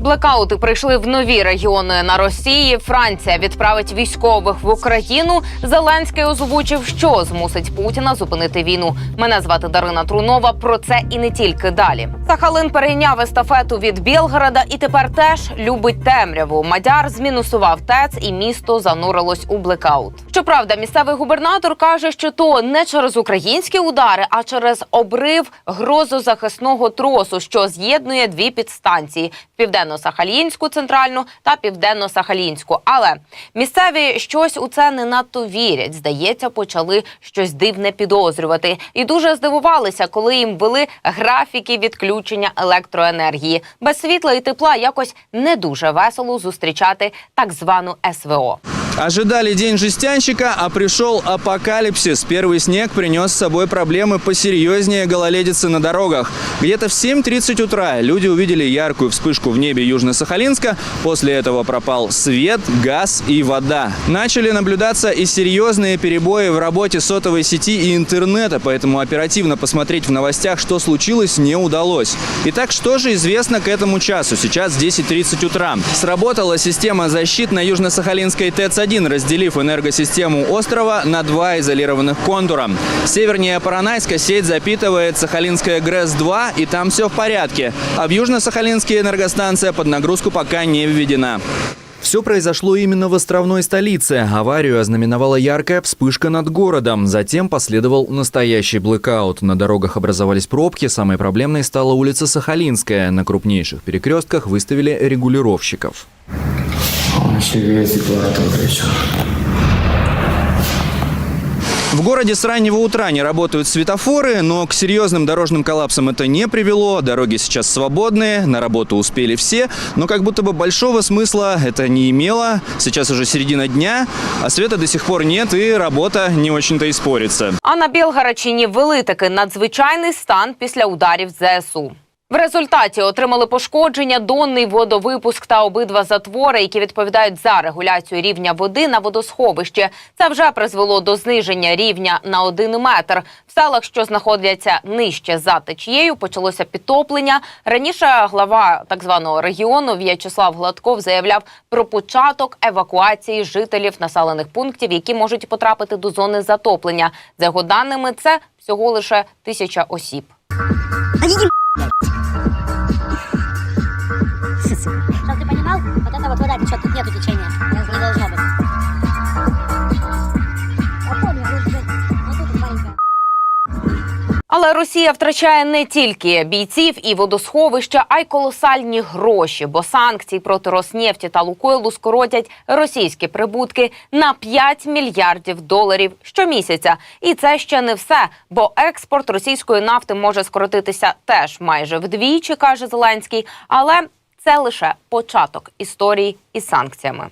Блекаути прийшли в нові регіони на Росії. Франція відправить військових в Україну. Зеленський озвучив, що змусить Путіна зупинити війну. Мене звати Дарина Трунова. Про це і не тільки далі. Сахалин перейняв естафету від Білгорода і тепер теж любить темряву. Мадяр змінусував ТЕЦ і місто занурилось у блекаут. Щоправда, місцевий губернатор каже, що то не через українські удари, а через обрив грозозахисного тросу, що з'єднує дві підстанції південно-сахалінську центральну та південно-сахалінську. Але місцеві щось у це не надто вірять. Здається, почали щось дивне підозрювати, і дуже здивувалися, коли їм вели графіки відключення електроенергії. Без світла і тепла якось не дуже весело зустрічати так звану СВО. Ожидали день жестянщика, а пришел апокалипсис. Первый снег принес с собой проблемы посерьезнее гололедицы на дорогах. Где-то в 7.30 утра люди увидели яркую вспышку в небе Южно-Сахалинска. После этого пропал свет, газ и вода. Начали наблюдаться и серьезные перебои в работе сотовой сети и интернета, поэтому оперативно посмотреть в новостях, что случилось, не удалось. Итак, что же известно к этому часу? Сейчас 10.30 утра. Сработала система защит на Южно-Сахалинской ТЭЦ-1, разделив энергосистему острова на два изолированных контура. Севернее Паранайска сеть запитывает Сахалинская ГРЭС-2, и там все в порядке. А в Южно-Сахалинске энергостанция под нагрузку пока не введена. Все произошло именно в островной столице. Аварию ознаменовала яркая вспышка над городом. Затем последовал настоящий блэкаут. На дорогах образовались пробки. Самой проблемной стала улица Сахалинская. На крупнейших перекрестках выставили регулировщиков. Он еще весь декларатор кричал. В городе с раннего утра не работают светофоры, но к серьезным дорожным коллапсам это не привело. Дороги сейчас свободные, на работу успели все, но как будто бы большого смысла это не имело. Сейчас уже середина дня, а света до сих пор нет, и работа не очень-то и спорится. А на Білгарачині ввели таки надзвичайний стан після ударів ЗСУ. В результаті отримали пошкодження донний водовипуск та обидва затвори, які відповідають за регуляцію рівня води на водосховищі. Це вже призвело до зниження рівня на один метр. В селах, що знаходяться нижче за течією, почалося підтоплення. Раніше глава так званого регіону В'ячеслав Гладков заявляв про початок евакуації жителів населених пунктів, які можуть потрапити до зони затоплення. За його даними, це всього лише тисяча осіб. Чтобы ты понимал, вот это вот вода течет, тут нету течения. Але Росія втрачає не тільки бійців і водосховища, а й колосальні гроші, бо санкції проти Роснефті та Лукойлу скоротять російські прибутки на 5 мільярдів доларів щомісяця. І це ще не все, бо експорт російської нафти може скоротитися теж майже вдвічі, каже Зеленський. Але це лише початок історії із санкціями.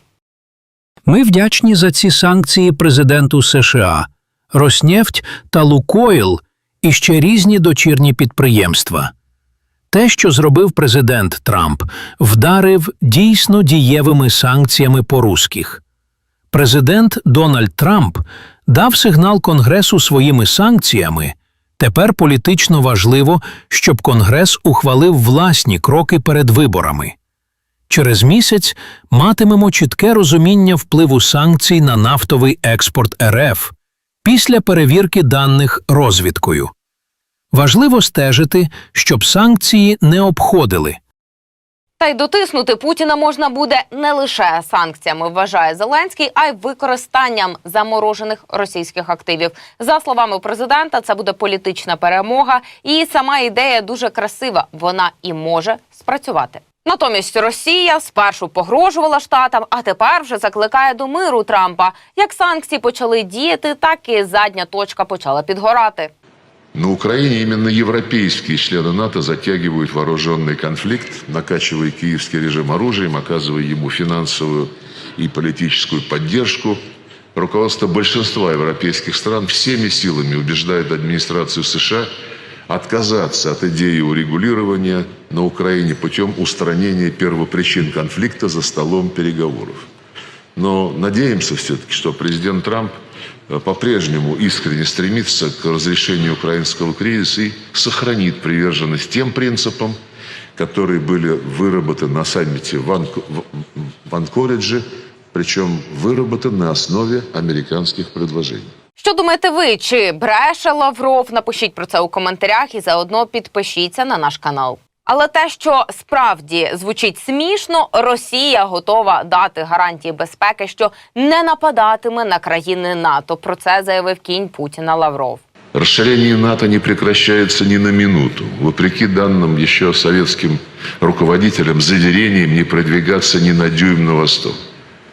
Ми вдячні за ці санкції президенту США, Роснефть та Лукойл і ще різні дочірні підприємства. Те, що зробив президент Трамп, вдарив дійсно дієвими санкціями по русських. Президент Дональд Трамп дав сигнал Конгресу своїми санкціями. Тепер політично важливо, щоб Конгрес ухвалив власні кроки перед виборами. Через місяць матимемо чітке розуміння впливу санкцій на нафтовий експорт РФ після перевірки даних розвідкою. Важливо стежити, щоб санкції не обходили. Та й дотиснути Путіна можна буде не лише санкціями, вважає Зеленський, а й використанням заморожених російських активів. За словами президента, це буде політична перемога, і сама ідея дуже красива. Вона і може спрацювати. Натомість Росія спершу погрожувала штатам, а тепер вже закликає до миру Трампа. Як санкції почали діяти, так і задня точка почала підгорати. На Украине именно европейские члены НАТО затягивают вооруженный конфликт, накачивая киевский режим оружием, оказывая ему финансовую и политическую поддержку. Руководство большинства европейских стран всеми силами убеждает администрацию США отказаться от идеи урегулирования на Украине путем устранения первопричин конфликта за столом переговоров. Но надеемся все-таки, что президент Трамп э, по-прежнему искренне стремится к разрешению украинского кризиса и сохранит приверженность тем принципам, которые были выработаны на саммите в, Анко- в- в Анкоридже, причем выработаны на основе американских предложений. Що думаєте ви? Чи бреше Лавров? Напишіть про це у коментарях і заодно підпишіться на наш канал. Але те, що справді звучить смішно, Росія готова дати гарантії безпеки, що не нападатиме на країни НАТО. Про це заявив кінь Путіна Лавров. Расширение НАТО не прекращается ни на минуту, вопреки данным еще советским руководителям заверениям не продвигаться ни на дюйм на восток.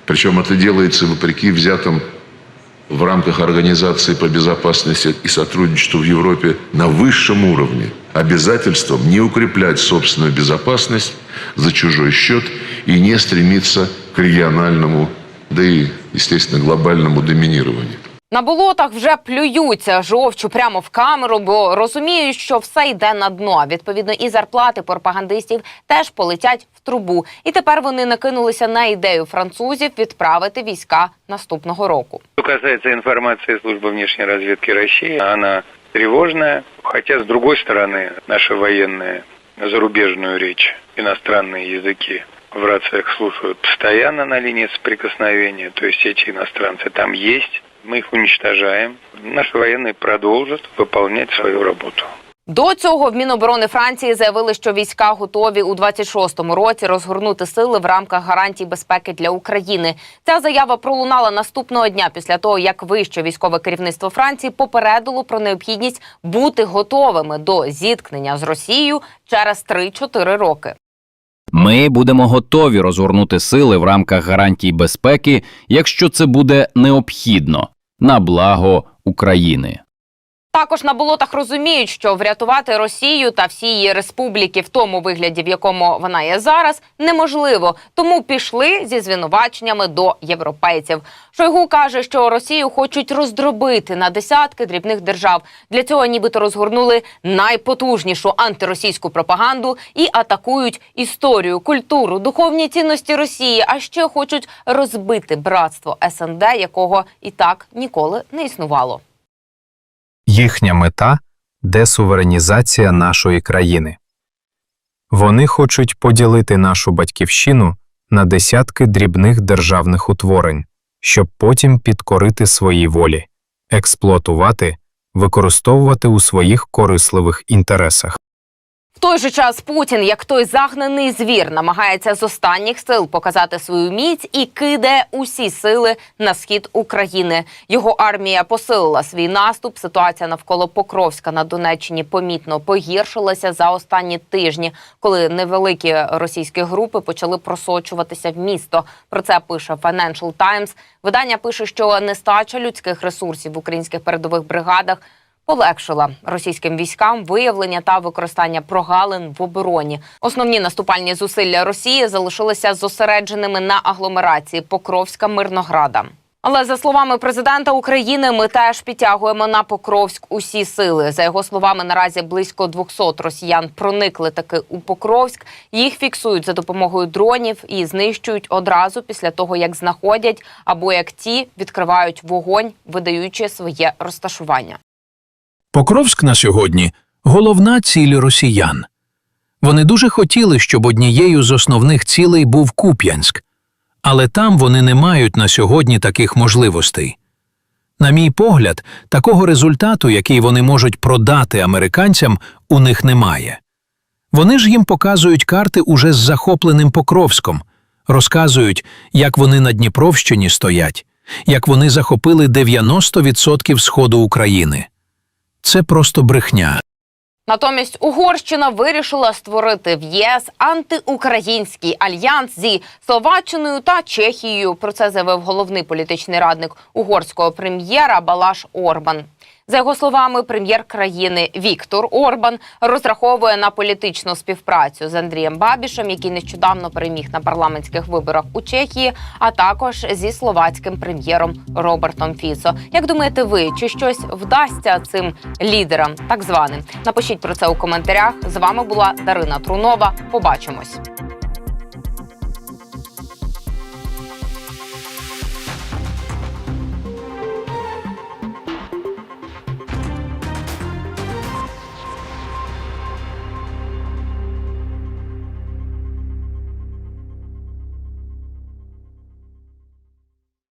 Причем это делается вопреки взятым в рамках Организации по безопасности и сотрудничеству в Европе на высшем уровне обязательством не укреплять собственную безопасность за чужой счет и не стремиться к региональному, да и, естественно, глобальному доминированию. На болотах вже плюються жовчу прямо в камеру, бо розуміють, що все йде на дно. А Відповідно, і зарплати пропагандистів теж полетять в трубу. І тепер вони накинулися на ідею французів відправити війська наступного року. Что касается информации службы внешней разведки России, она тревожная, хотя с другой стороны наши военные зарубежную речь, иностранные языки в рациях слушают постоянно на линии соприкосновения, то есть эти иностранцы там есть, мы их уничтожаем. Наши военные продолжат выполнять свою работу. До цього в Міноборони Франції заявили, що війська готові у 26-му році розгорнути сили в рамках гарантій безпеки для України. Ця заява пролунала наступного дня після того, як вище військове керівництво Франції попередило про необхідність бути готовими до зіткнення з Росією через 3-4 роки. Ми будемо готові розгорнути сили в рамках гарантій безпеки, якщо це буде необхідно на благо України. Також на болотах розуміють, що врятувати Росію та всі її республіки в тому вигляді, в якому вона є зараз, неможливо. Тому пішли зі звинуваченнями до європейців. Шойгу каже, що Росію хочуть роздробити на десятки дрібних держав. Для цього нібито розгорнули найпотужнішу антиросійську пропаганду і атакують історію, культуру, духовні цінності Росії. А ще хочуть розбити братство СНД, якого і так ніколи не існувало. Їхня мета десуверенізація нашої країни. Вони хочуть поділити нашу батьківщину на десятки дрібних державних утворень, щоб потім підкорити своїй волі, експлуатувати, використовувати у своїх корисливих інтересах. Той же час Путін, як той загнаний звір, намагається з останніх сил показати свою міць і кидає усі сили на схід України. Його армія посилила свій наступ. Ситуація навколо Покровська на Донеччині помітно погіршилася за останні тижні, коли невеликі російські групи почали просочуватися в місто. Про це пише Financial Times. Видання пише, що нестача людських ресурсів в українських передових бригадах полегшила російським військам виявлення та використання прогалин в обороні. Основні наступальні зусилля Росії залишилися зосередженими на агломерації Покровська Мирнограда. Але за словами президента України, ми теж підтягуємо на Покровськ усі сили. За його словами, наразі близько 200 росіян проникли таки у Покровськ. Їх фіксують за допомогою дронів і знищують одразу після того, як знаходять або як ті відкривають вогонь, видаючи своє розташування. Покровськ на сьогодні головна ціль росіян. Вони дуже хотіли, щоб однією з основних цілей був Куп'янськ, але там вони не мають на сьогодні таких можливостей. На мій погляд, такого результату, який вони можуть продати американцям, у них немає. Вони ж їм показують карти уже з захопленим Покровськом, розказують, як вони на Дніпровщині стоять, як вони захопили 90% сходу України. Це просто брехня. Натомість Угорщина вирішила створити в ЄС антиукраїнський альянс зі Словаччиною та Чехією. Про це заявив головний політичний радник угорського прем'єра Балаш Орбан. За його словами, прем'єр країни Віктор Орбан розраховує на політичну співпрацю з Андрієм Бабішем, який нещодавно переміг на парламентських виборах у Чехії, а також зі словацьким прем'єром Робертом Фіцо. Як думаєте, ви чи щось вдасться цим лідерам, так званим? Напишіть про це у коментарях. З вами була Дарина Трунова. Побачимось.